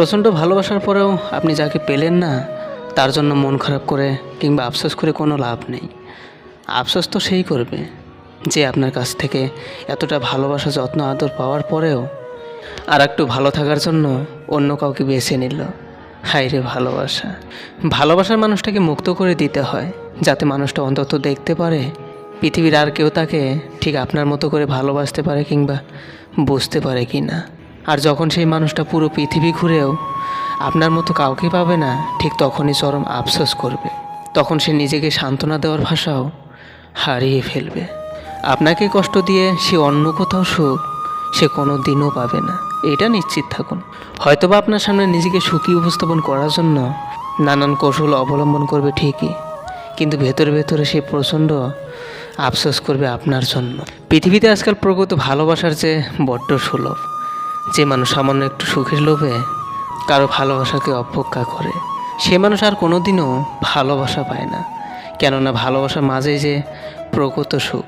প্রচণ্ড ভালোবাসার পরেও আপনি যাকে পেলেন না, তার জন্য মন খারাপ করে কিংবা আফসোস করে কোনো লাভ নেই। আফসোস তো সেই করবে যে আপনার কাছ থেকে এতটা ভালোবাসা, যত্ন, আদর পাওয়ার পরেও আর একটু ভালো থাকার জন্য অন্য কাউকে বেছে নিল। হাই রে ভালোবাসা। ভালোবাসার মানুষটাকে মুক্ত করে দিতে হয়, যাতে মানুষটা অন্তত দেখতে পারে পৃথিবীর আর কেউ তাকে ঠিক আপনার মতো করে ভালোবাসতে পারে কিংবা বুঝতে পারে কি না আর যখন সেই মানুষটা পুরো পৃথিবী ঘুরেও আপনার মতো কাউকে পাবে না, ঠিক তখনই চরম আফসোস করবে। তখন সে নিজেকে সান্ত্বনা দেওয়ার ভাষাও হারিয়ে ফেলবে। আপনাকে কষ্ট দিয়ে সে অন্য কোথাও সুখ সে কোনো দিনও পাবে না। এটা নিশ্চিত থাকুন। হয়তোবা আপনার সামনে নিজেকে সুখী উপস্থাপন করার জন্য নানান কৌশল অবলম্বন করবে ঠিকই, কিন্তু ভেতরে ভেতরে সে প্রচণ্ড আফসোস করবে আপনার জন্য। পৃথিবীতে আজকাল প্রগত ভালোবাসার চেয়ে বড্ড সুলভ। যে মানুষ সামান্য একটু সুখের লোভে কারও ভালোবাসাকে অপেক্ষা করে, সে মানুষ আর কোনোদিনও ভালোবাসা পায় না। কেননা ভালোবাসার মাঝে যে প্রকৃত সুখ